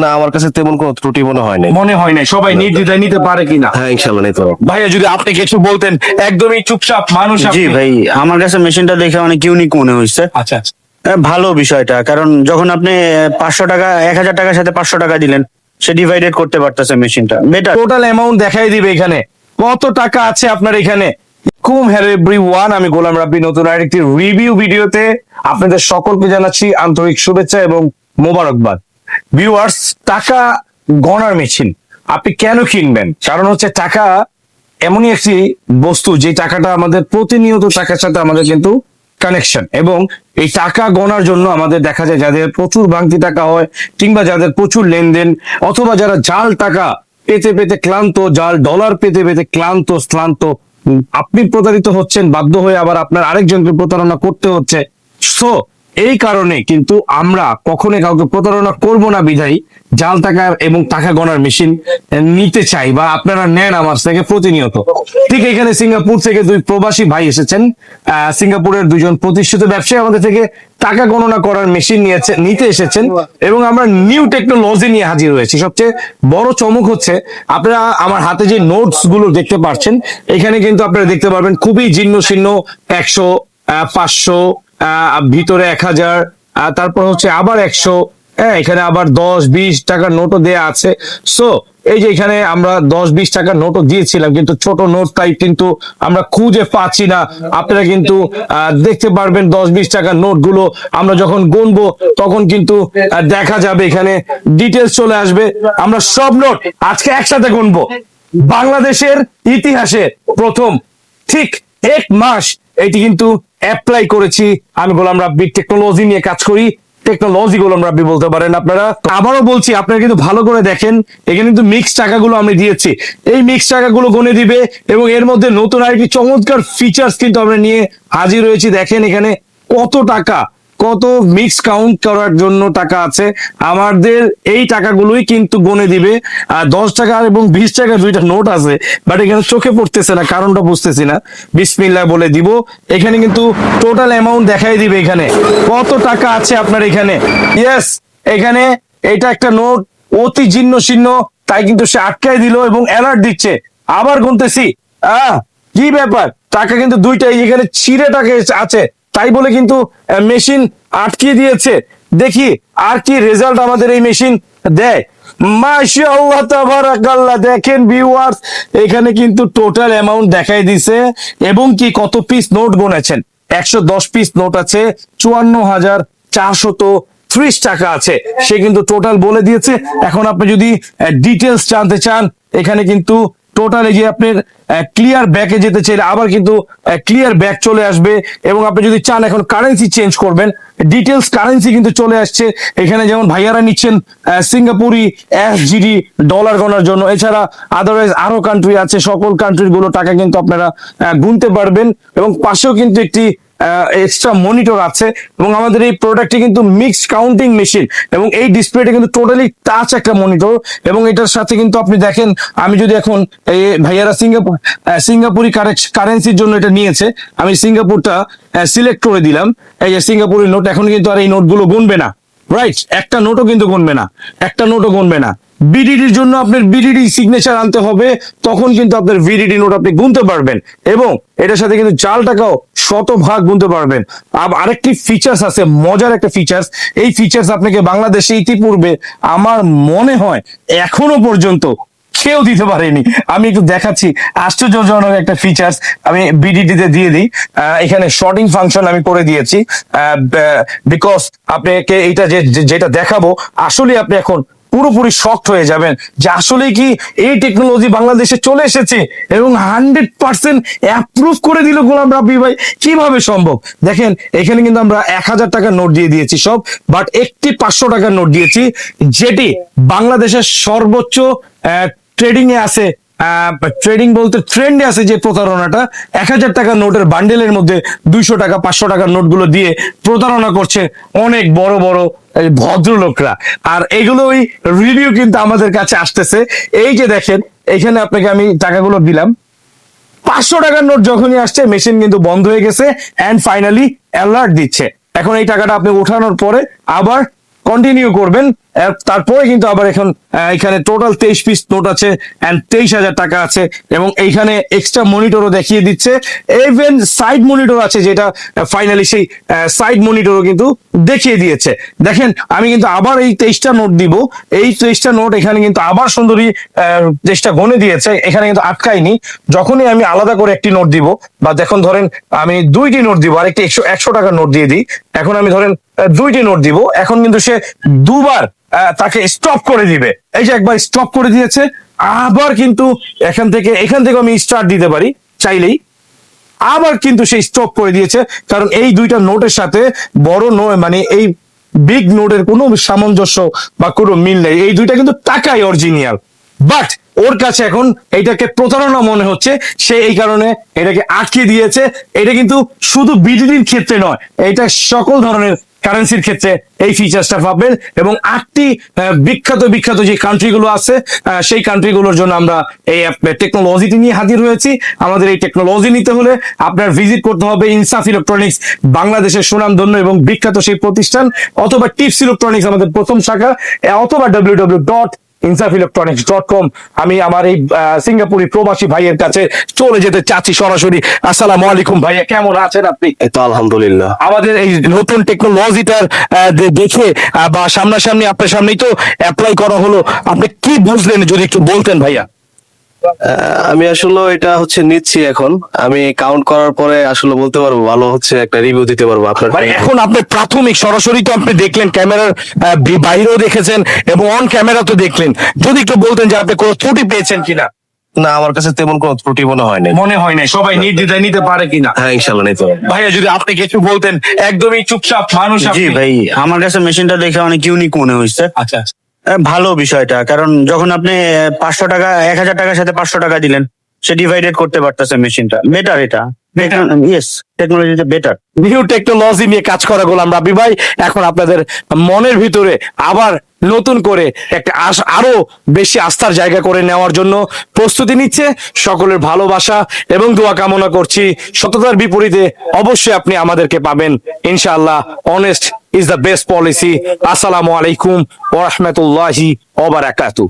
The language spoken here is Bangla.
না আমার কাছে তেমন কোনো ত্রুটি মনে হয় নাই। মনে হয় না সবাই নির্দ্বিধায় নিতে পারে কিনা? হ্যাঁ ইনশাল্লাহ নিতে পারব। ভাইয়া যদি আপনি কিছু বলতেন একদমই চুপচাপ মানুষ জি ভাই আমার কাছে মেশিনটা দেখে অনেক ইউনিক মনে হয়েছে। আচ্ছা আচ্ছা। ভালো বিষয়টা কারণ যখন আপনি পাঁচশো টাকা এক হাজার টাকার সাথে পাঁচশো টাকা দিলেন সে ডিভাইডেড করতে পারতেছে মেশিনটা। বেটার টোটাল অ্যামাউন্ট দেখাই দিবে এখানে। কত টাকা আছে আপনার এখানে? কুম হ্যালো এভরিওয়ান আমি গোলাম রাব্বি নতুন আরেকটি রিভিউ ভিডিওতে আপনাদের সকলকে জানাচ্ছি আন্তরিক শুভেচ্ছা এবং মোবারকবাদ। ভিউয়ার্স টাকা গণার মেশিন আপনি কেন কিনবেন? কারণ হচ্ছে টাকা এমনই একটি বস্তু, যে টাকাটা আমাদের প্রতিনিয়ত টাকার সাথে আমাদের কিন্তু কানেকশন এবং এই টাকা গণার জন্য আমাদের দেখা যায় যাদের প্রচুর ভাঙতি টাকা হয়, কিংবা যাদের প্রচুর লেনদেন, অথবা যারা জাল টাকা পেতে পেতে ক্লান্ত, জাল ডলার পেতে পেতে ক্লান্ত, শ্লান্ত, আপনি প্রতারিত হচ্ছেন, বাধ্য হয়ে আবার আপনার আরেকজনকে প্রতারণা করতে হচ্ছে। সো এই কারণে কিন্তু আমরা কখনোই কাউকে প্রতারণা করব না, বিধায়। জাল টাকা এবং টাকা গণার মেশিন নিতে চাই বা আপনারা নেন আমার থেকে প্রতিনিয়ত। ঠিক এখানে সিঙ্গাপুর থেকে দুই প্রবাসী ভাই এসেছেন। সিঙ্গাপুরের দুজন প্রতিষ্ঠিত ব্যবসায়ী আমাদের থেকে টাকা গণনা করার মেশিন নিয়েছে, নিতে এসেছেন এবং আমরা নিউ টেকনোলজি নিয়ে হাজির হয়েছি। সবচেয়ে বড় চমক হচ্ছে, আপনারা আমার হাতে যে নোটসগুলো দেখতে পাচ্ছেন এখানে কিন্তু আপনারা দেখতে পারবেন খুবই জীর্ণ শীর্ণ একশো পাঁচশো ভিতরে এক হাজার তারপর হচ্ছে আবার একশো হ্যাঁ এখানে আবার দশ, বিশ টাকার নোটও দেয়া আছে। সো এই যে এখানে আমরা দশ, বিশ টাকার নোটও দিয়েছিলাম, কিন্তু ছোট নোট তাই কিন্তু আমরা খুঁজে পাচ্ছি না। আপনারা কিন্তু দেখতে পারবেন দশ, বিশ টাকার নোটগুলো আমরা যখন গুনবো, তখন কিন্তু দেখা যাবে এখানে ডিটেলস চলে আসবে। আমরা সব নোট আজকে একসাথে গুনবো। বাংলাদেশের ইতিহাসে প্রথম, ঠিক এক মাস, এটি কিন্তু অ্যাপ্লাই করেছি। আমি গোলাম রাব্বি টেকনোলজি নিয়ে কাজ করি। টেকনোলজি গোলাম রাব্বি বলতে পারেন আপনারা। আবারও বলছি, আপনারা কিন্তু ভালো করে দেখেন, এখানে কিন্তু মিক্স টাকাগুলো আমি দিয়েছি। এই মিক্স টাকাগুলো গনে দিবে এবং এর মধ্যে নতুন আরেকটি চমৎকার ফিচার্স কিন্তু আমরা নিয়ে হাজির হয়েছি। দেখেন এখানে কত টাকা। কত মিক্স কাউন্ট করার জন্য টাকা আছে? আমাদের এই টাকাগুলোই কিন্তু গনে দিবে। আর দশ টাকা এবং বিশ টাকা দুইটা নোট আছে বাট এখানে চোখে পড়তেছে না, কারণটা বুঝতেছি না। বিসমিল্লাহ বলে দিব। এখানে কিন্তু টোটাল অ্যামাউন্ট দেখাই দিবে এখানে। কত টাকা আছে আপনার এখানে? ইয়েস এখানে এটা একটা নোট অতি জীর্ণ শীর্ণ, তাই কিন্তু সে আটকায় দিল এবং অ্যালার্ট দিচ্ছে। আবার গুনতেছি। আহ, কি ব্যাপার? টাকা কিন্তু দুইটাই এখানে ছিঁড়ে টাকা আছে। তাই বলে কিন্তু মেশিন আটকিয়ে দিয়েছে। দেখি আর কি রেজাল্ট আমাদের এই মেশিন দেয়। মাশাআল্লাহ, তাবারাকাল্লাহ। দেখেন ভিউয়ার্স এখানে কিন্তু টোটাল অ্যামাউন্ট দেখাই দিছে এবং কি কত পিস নোট গুনেছেন একশো দশ পিস নোট আছে, চুয়ান্ন হাজার চারশত ত্রিশ টাকা আছে। সে কিন্তু টোটাল বলে দিয়েছে। এখন আপনি যদি ডিটেলস জানতে চান, এখানে কিন্তু টোটাল এই যে আপনার ক্লিয়ার ব্যাকে যেতে চাইলে আবার কিন্তু ক্লিয়ার ব্যাক চলে আসবে এবং আপনি যদি চান এখন কারেন্সি চেঞ্জ করবেন ডিটেলস কারেন্সি কিন্তু চলে আসছে। এখানে যেমন ভাইয়ারা নিচ্ছেন সিঙ্গাপুরি এসজিডি ডলার গণার জন্য। এছাড়া আদারওয়াইজ আরও কান্ট্রি আছে, সকল কান্ট্রিরগুলো টাকা কিন্তু আপনারা গুনতে পারবেন। এবং পাশেও কিন্তু একটি এক্সট্রা মনিটর আছে এবং আমাদের এই প্রোডাক্টটি কিন্তু মিক্সড কাউন্টিং মেশিন এবং এই ডিসপ্লেটা কিন্তু টোটালি টাচ একটা মনিটর এবং এটার সাথে কিন্তু আপনি দেখেন, আমি যদি এখন ভাইয়ারা সিঙ্গাপুর সিঙ্গাপুরি কারেন্সির জন্য এটা নিয়েছে, আমি সিঙ্গাপুরটা সিলেক্ট করে দিলাম। এই যে সিঙ্গাপুরের নোট এখন কিন্তু আর এই নোটগুলো গুনবে না। রাইট একটা নোটও কিন্তু গুনবে না। একটা নোটও গুনবে না। বিডিডির জন্য আপনার বিডিডি সিগনেচার আনতে হবে, তখন কিন্তু আপনার ভিডিডি নোট আপনি গুনতে পারবেন এবং এটার সাথে কিন্তু চাল টাকাও শতভাগ গুনতে পারবেন। আব- আরেকটি ফিচার্স আছে, মজার একটা ফিচার্স এই ফিচার্স আপনাকে বাংলাদেশে ইতিপূর্বে আমার মনে হয় এখনও পর্যন্ত কেউ দিতে পারেনি। আমি একটু দেখাচ্ছি, আশ্চর্যজনক একটা ফিচার্স আমি বিডিডি তে দিয়ে দিই। এখানে শর্টিং ফাংশন আমি করে দিয়েছি। বিকজ আপনাকে এটা যেটা দেখাবো আসলে আপনি এখন পুরোপুরি শক্ট হয়ে যাবেন যে আসলে কি এই টেকনোলজি বাংলাদেশে চলে এসেছে এবং হান্ড্রেড পার্সেন্ট অ্যাপ্রুভ করে দিল গোলাম রাব্বি ভাই। কীভাবে সম্ভব? দেখেন, এখানে কিন্তু আমরা এক হাজার টাকার নোট দিয়ে দিয়েছি সব বাট একটি পাঁচশো টাকার নোট দিয়েছি, যেটি বাংলাদেশের সর্বোচ্চ ট্রেডিং এ আছে। ট্রেডিং বলতে ট্রেন্ডে আছে যে প্রতারণাটা। এক হাজার টাকার নোটের বান্ডেলের মধ্যে দুইশো টাকা, পাঁচশো টাকার নোটগুলো দিয়ে প্রতারণা করছে অনেক বড় বড় ভদ্রলোকরা। আর এগুলোই রিভিউ কিন্তু আমাদের কাছে আসতেছে। এই যে দেখেন, এখানে আপনাকে আমি টাকাগুলো দিলাম। পাঁচশো টাকার নোট যখনই আসছে মেশিন কিন্তু বন্ধ হয়ে গেছে অ্যান্ড ফাইনালি অ্যালার্ট দিচ্ছে। এখন এই টাকাটা আপনি ওঠানোর পরে আবার কন্টিনিউ করবেন তারপরে কিন্তু আবার এখন এখানে টোটাল তেইশ পিস নোট আছে এন্ড তেইশ হাজার টাকা আছে এবং এইখানে এক্সট্রা মনিটরও দেখিয়ে দিচ্ছে। ইভেন সাইড মনিটর আছে যেটা ফাইনালি সেই সাইড মনিটরও কিন্তু দেখিয়ে দিয়েছে। দেখেন, আমি কিন্তু আবার এই তেইশটা নোট দিব। এই তেইশটা নোট এখানে কিন্তু আবার সুন্দরী চেষ্টা গনে দিয়েছে, এখানে কিন্তু আটকায়নি। যখনই আমি আলাদা করে একটি নোট দিব, বা দেখুন ধরেন আমি দুইটি নোট দিব আর একটি একশো একশো টাকার নোট দিয়ে দিই এখন আমি ধরেন দুইটি নোট দিব। এখন কিন্তু সে দুবার তাকে স্টপ করে দিবে। এই যে একবার স্টপ করে দিয়েছে, আবার কিন্তু এখান থেকে এখান থেকে আমি স্টার্ট দিতে পারি, চাইলেই। আবার কিন্তু সে স্টপ করে দিয়েছে, কারণ এই দুইটা নোটের সাথে বড় নো মানে এই বিগ নোটের কোনো সামঞ্জস্য বা কোনো মিল নেই। এই দুইটা কিন্তু টাকাই অরিজিনাল বাট ওর কাছে এখন এটাকে প্রতারণা মনে হচ্ছে। সে এই কারণে এটাকে আটকে দিয়েছে। এটা কিন্তু শুধু বিডিডির ক্ষেত্রে নয়, এটা সকল ধরনের কারেন্সির ক্ষেত্রে এই ফিচার্সটা পাবেন এবং আটটি বিখ্যাত বিখ্যাত যে কান্ট্রিগুলো আছে সেই কান্ট্রিগুলোর জন্য আমরা এই টেকনোলজিটি নিয়ে হাজির হয়েছি। আমাদের এই টেকনোলজি নিতে হলে আপনার ভিজিট করতে হবে ইনসাফ ইলেকট্রনিক্স বাংলাদেশের সুনামধন্য এবং বিখ্যাত সেই প্রতিষ্ঠান, অথবা টিপস ইলেকট্রনিক্স আমাদের প্রথম শাখা অথবা W W dot Insaf electronics dot com আমি আমার এই সিঙ্গাপুরি প্রবাসী ভাইয়ের কাছে চলে যেতে চাচ্ছি সরাসরি। আসসালামু আলাইকুম ভাইয়া কেমন আছেন আপনি? তো আলহামদুলিল্লাহ। আমাদের এই নতুন টেকনোলজিটার দেখে বা সামনাসামনি আপনার সামনেই তো অ্যাপ্লাই করা হলো। আপনি কি বুঝলেন যদি একটু বলতেন ভাইয়া? আমি আসলে এটা হচ্ছে নিচ্ছি এখন। আমি কাউন্ট করার পরে আসলে বলতে পারব ভালো হচ্ছে একটা রিভিউ দিতে পারব আপনার মানে এখন আপনি প্রাথমিক সরাসরি তো আপনি দেখলেন ক্যামেরার বাইরেও দেখেছেন এবং অন ক্যামেরা তো দেখলেন। যদি একটু বলতেন যে আপনি কোনো ত্রুটি পেয়েছেন কিনা? না আমার কাছে তেমন কোনো ত্রুটি মনে হয় নাই। মনে হয় না সবাই নির্দ্বিধায় নিতে পারে কিনা? হ্যাঁ ইনশাল্লাহ নিতে পারব। ভাইয়া যদি আপনি কিছু বলতেন একদমই চুপচাপ মানুষ জি ভাই আমার কাছে মেশিনটা দেখে অনেক ইউনিক মনে হয়েছে। আচ্ছা আহ, ভালো বিষয়টা, কারণ যখন আপনি পাঁচশো টাকা, এক হাজার টাকার সাথে পাঁচশো টাকা দিলেন, সে ডিভাইডেড করতে পারতেছে মেশিনটা বেটার এটা। Better? ইয়েস টেকনোলজিটা বেটার নিউ টেকনোলজি নিয়ে কাজ করা গোলাম রাবি ভাই এখন আপনাদের মনের ভিতরে আবার নতুন করে একটা আরও বেশি আস্থার জায়গা করে নেওয়ার জন্য প্রস্তুতি নিচ্ছে সকলের ভালোবাসা এবং দোয়া কামনা করছি। সততার বিপরীতে অবশ্যই আপনি আমাদেরকে পাবেন। ইনশাআল্লাহ honest is the best policy আসসালামু আলাইকুম ওরহমতুল্লাহি ওবারাকাতু